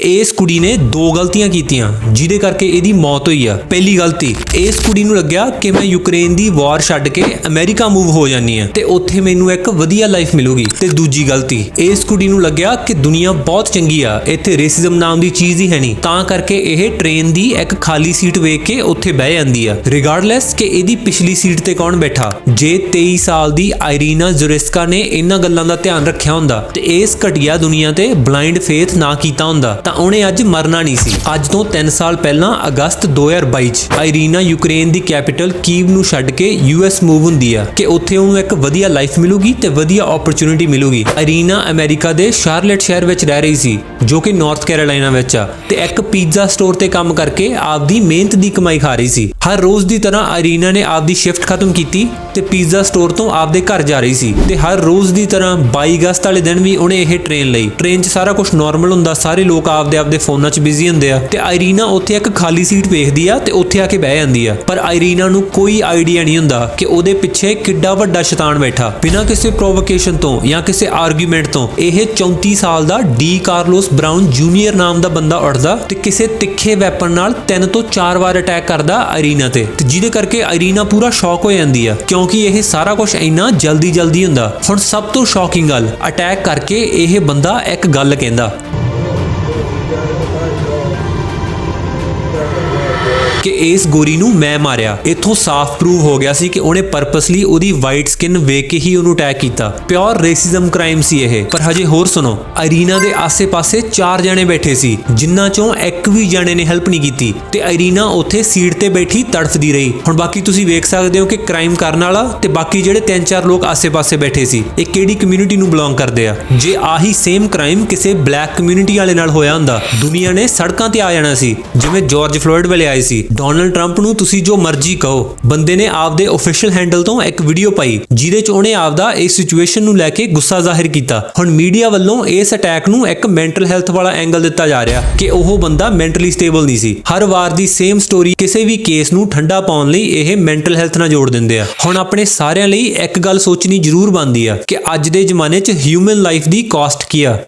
ਇਸ ਕੁੜੀ ਨੇ ਦੋ ਗਲਤੀਆਂ ਕੀਤੀਆਂ, ਜਿਹਦੇ ਕਰਕੇ ਇਹਦੀ ਮੌਤ ਹੋਈ ਆ। ਪਹਿਲੀ ਗਲਤੀ, ਇਸ ਕੁੜੀ ਨੂੰ ਲੱਗਿਆ ਕਿ ਮੈਂ ਯੂਕਰੇਨ ਦੀ ਵਾਰ ਛੱਡ ਕੇ ਅਮਰੀਕਾ ਮੂਵ ਹੋ ਜਾਨੀ ਆ ਤੇ ਉੱਥੇ ਮੈਨੂੰ ਇੱਕ ਵਧੀਆ ਲਾਈਫ ਮਿਲੂਗੀ। ਤੇ ਦੂਜੀ ਗਲਤੀ, ਇਸ ਕੁੜੀ ਨੂੰ ਲੱਗਿਆ ਕਿ ਦੁਨੀਆ ਬਹੁਤ ਚੰਗੀ ਆ, ਇੱਥੇ ਰੇਸਿਜ਼ਮ ਨਾਮ ਦੀ ਚੀਜ਼ ਹੀ ਹੈ ਨਹੀਂ। ਤਾਂ ਕਰਕੇ ਇਹ ਟ੍ਰੇਨ ਦੀ ਇੱਕ ਖਾਲੀ ਸੀਟ ਵੇਖ ਕੇ ਉੱਥੇ ਬਹਿ ਜਾਂਦੀ ਆ। ਰਿਗਾਰਡਲੈਸ ਕਿ ਇਹਦੀ ਪਿਛਲੀ ਸੀਟ ਤੇ ਕੌਣ ਬੈਠਾ, ਜੇ 23 ਸਾਲ ਦੀ ਆਇਰੀਨਾ ਜ਼ੁਰਿਸਕਾ ਨੇ ਇਹਨਾਂ ਗੱਲਾਂ ਦਾ ਧਿਆਨ ਰੱਖਿਆ ਹੁੰਦਾ ਤੇ ਇਸ ਘਟੀਆ ਦੁਨੀਆ ਤੇ ਬਲਾਈਂਡ ਫੇਥ ਨਾ ਕੀਤਾ ਹੁੰਦਾ ਤਾਂ ਉਹਨੇ ਅੱਜ ਮਰਨਾ ਨਹੀਂ ਸੀ। ਅੱਜ ਤੋਂ 3 ਸਾਲ ਪਹਿਲਾਂ ਅਗਸਤ 2022 ਚ ਆਇਰੀਨਾ ਯੂਕਰੇਨ ਦੀ ਕੈਪੀਟਲ ਕੀਵ ਨੂੰ ਛੱਡ ਕੇ ਯੂਐਸ ਮੂਵ ਹੁੰਦੀ ਆ ਕਿ ਉੱਥੇ ਉਹਨੂੰ ਇੱਕ ਵਧੀਆ ਲਾਈਫ ਮਿਲੂਗੀ ਤੇ ਵਧੀਆ ਓਪਰਚ्युनिटी ਮਿਲੂਗੀ। ਆਇਰੀਨਾ ਅਮਰੀਕਾ ਦੇ ਸ਼ਾਰਲਟ ਸ਼ਹਿਰ ਵਿੱਚ ਰਹਿ ਰਹੀ ਸੀ, ਜੋ ਕਿ ਨਾਰਥ ਕੈਰੋਲਾਈਨਾ ਵਿੱਚ ਆ ਤੇ ਇੱਕ ਪੀਜ਼ਾ ਸਟੋਰ ਤੇ ਕੰਮ ਕਰਕੇ ਆਪਦੀ ਮਿਹਨਤ ਦੀ ਕਮਾਈ ਖਾ ਰਹੀ ਸੀ। ਹਰ ਰੋਜ਼ ਦੀ ਤਰ੍ਹਾਂ ਆਇਰੀਨਾ ਨੇ ਆਪਦੀ ਸ਼ਿਫਟ ਖਤਮ ਕੀਤੀ ਤੇ ਪੀਜ਼ਾ ਸਟੋਰ ਤੋਂ ਆਪਦੇ ਘਰ ਜਾ ਰਹੀ ਸੀ ਤੇ ਹਰ ਰੋਜ਼ ਦੀ ਤਰ੍ਹਾਂ 22 ਅਗਸਤ ਵਾਲੇ ਦਿਨ ਵੀ ਉਹਨੇ ਇਹ ਟ੍ਰੇਨ ਲਈ। ਟ੍ਰੇਨ 'ਚ ਸਾਰਾ ਕੁਝ ਨਾਰਮਲ ਹੁੰਦਾ, ਸਾਰੇ ਲੋਕ ਆਪਦੇ ਆਪਦੇ ਫੋਨਾਂ 'ਚ ਬਿਜ਼ੀ ਹੁੰਦੇ ਆ ਤੇ ਆਇਰੀਨਾ ਉੱਥੇ ਇੱਕ ਖਾਲੀ ਸੀਟ ਵੇਖਦੀ ਆ ਤੇ ਉੱਥੇ ਆ ਕੇ ਬਹਿ ਜਾਂਦੀ ਆ। ਪਰ ਆਇਰੀਨਾ ਨੂੰ ਕੋਈ ਆਈਡੀਆ ਨਹੀਂ ਹੁੰਦਾ ਕਿ ਉਹਦੇ ਪਿੱਛੇ ਕਿੱਡਾ ਵੱਡਾ ਸ਼ੈਤਾਨ ਬੈਠਾ। ਬਿਨਾਂ ਕਿਸੇ ਪ੍ਰੋਵੋਕੇਸ਼ਨ ਤੋਂ ਜਾਂ ਕਿਸੇ ਆਰਗੂਮੈਂਟ ਤੋਂ ਇਹ 34 ਸਾਲ ਦਾ ਡੀ ਕਾਰਲੋਸ ਬ੍ਰਾਊਨ ਜੂਨੀਅਰ ਨਾਮ ਦਾ ਬੰਦਾ ਉੱਠਦਾ ਤੇ ਕਿਸੇ ਤਿੱਖੇ ਵੈਪਨ ਨਾਲ ਤਿੰਨ ਤੋਂ ਚਾਰ ਵਾਰ ਅਟੈਕ ਕਰਦਾ ਆਇਰੀਨਾ ਤੇ। ਤੇ ਜਿਹਦੇ ਕਰਕੇ ਆਇਰੀਨਾ ਪੂਰਾ ਸ਼ੌਕ ਹੋ ਜਾਂਦੀ ਆ, ਕਿਉਂਕਿ ਇਹ ਸਾਰਾ ਕੁਝ ਇੰਨਾ ਜਲਦੀ ਜਲਦੀ ਹੁੰਦਾ। ਹੁਣ ਸਭ ਤੋਂ ਸ਼ੌਕਿੰਗ ਗੱਲ ਅਟੈਕ ਕਰਕੇ ਇਹ ਬੰਦਾ ਇੱਕ ਗੱਲ ਕਹਿੰਦਾ। Thank you. ਕਿ ਇਸ ਗੋਰੀ ਨੂੰ ਮੈਂ ਮਾਰਿਆ। ਇੱਥੋਂ ਸਾਫ਼ ਪ੍ਰੂਵ ਹੋ ਗਿਆ ਸੀ ਕਿ ਉਹਨੇ ਪਰਪਸਲੀ ਉਹਦੀ ਵਾਈਟ ਸਕਿਨ ਵੇਖ ਕੇ ਹੀ ਉਹਨੂੰ ਅਟੈਕ ਕੀਤਾ। ਪਿਓਰ ਰੇਸਿਜ਼ਮ ਕ੍ਰਾਈਮ ਸੀ ਇਹ। ਪਰ ਹਜੇ ਹੋਰ ਸੁਣੋ, ਅਰੀਨਾ ਦੇ ਆਸੇ-ਪਾਸੇ ਚਾਰ ਜਣੇ ਬੈਠੇ ਸੀ, ਜਿਨ੍ਹਾਂ ਚੋਂ ਇੱਕ ਵੀ ਜਣੇ ਨੇ ਹੈਲਪ ਨਹੀਂ ਕੀਤੀ ਤੇ ਅਰੀਨਾ ਉੱਥੇ ਸੀਟ ਤੇ ਬੈਠੀ ਤੜਫਦੀ ਰਹੀ। ਹੁਣ ਬਾਕੀ ਤੁਸੀਂ ਵੇਖ ਸਕਦੇ ਹੋ ਕਿ ਕ੍ਰਾਈਮ ਕਰਨ ਵਾਲਾ ਤੇ ਬਾਕੀ ਜਿਹੜੇ ਤਿੰਨ ਚਾਰ ਲੋਕ ਆਸੇ-ਪਾਸੇ ਬੈਠੇ ਸੀ, ਇਹ ਕਿਹੜੀ ਕਮਿਊਨਿਟੀ ਨੂੰ ਬਿਲੋਂਗ ਕਰਦੇ ਆ? ਜੇ ਆਹੀ ਸੇਮ ਕ੍ਰਾਈਮ ਕਿਸੇ ਬਲੈਕ ਕਮਿਊਨਿਟੀ ਵਾਲੇ ਨਾਲ ਹੋਇਆ ਹੁੰਦਾ, ਦੁਨੀਆ ਨੇ ਸੜਕਾਂ ਤੇ ਆ ਜਾਣਾ ਸੀ। ਜਿਵੇਂ ਜਾਰਜ ਫਲੋਇਡ ਵੇਲੇ ਆਏ ਸੀ ਡੋਨਲਡ ਟਰੰਪ ਨੂੰ ਤੁਸੀਂ ਜੋ ਮਰਜ਼ੀ ਕਹੋ। ਬੰਦੇ ਨੇ ਆਪਦੇ ਅਫੀਸ਼ੀਅਲ ਹੈਂਡਲ ਤੋਂ ਇੱਕ ਵੀਡੀਓ ਪਾਈ, ਜਿਹਦੇ 'ਚ ਉਹਨੇ ਆਪਦਾ ਇਸ ਸਿਚੁਏਸ਼ਨ ਨੂੰ ਲੈ ਕੇ ਗੁੱਸਾ ਜ਼ਾਹਿਰ ਕੀਤਾ। ਹੁਣ ਮੀਡੀਆ ਵੱਲੋਂ ਇਸ ਅਟੈਕ ਨੂੰ ਇੱਕ ਮੈਂਟਲ ਹੈਲਥ ਵਾਲਾ ਐਂਗਲ ਦਿੱਤਾ ਜਾ ਰਿਹਾ ਕਿ ਉਹ ਬੰਦਾ ਮੈਂਟਲੀ ਸਟੇਬਲ ਨਹੀਂ ਸੀ। ਹਰ ਵਾਰ ਦੀ ਸੇਮ ਸਟੋਰੀ ਕਿਸੇ ਵੀ ਕੇਸ ਨੂੰ ਠੰਡਾ ਪਾਉਣ ਲਈ ਇਹ ਮੈਂਟਲ ਹੈਲਥ ਨਾਲ ਜੋੜ ਦਿੰਦੇ ਆ। ਹੁਣ ਆਪਣੇ ਸਾਰਿਆਂ ਲਈ ਇੱਕ ਗੱਲ ਸੋਚਣੀ ਜ਼ਰੂਰ ਬਣਦੀ ਆ ਕਿ ਅੱਜ ਦੇ ਜ਼ਮਾਨੇ 'ਚ ਹਿਊਮਨ ਲਾਈਫ ਦੀ ਕਾਸਟ ਕੀ ਆ।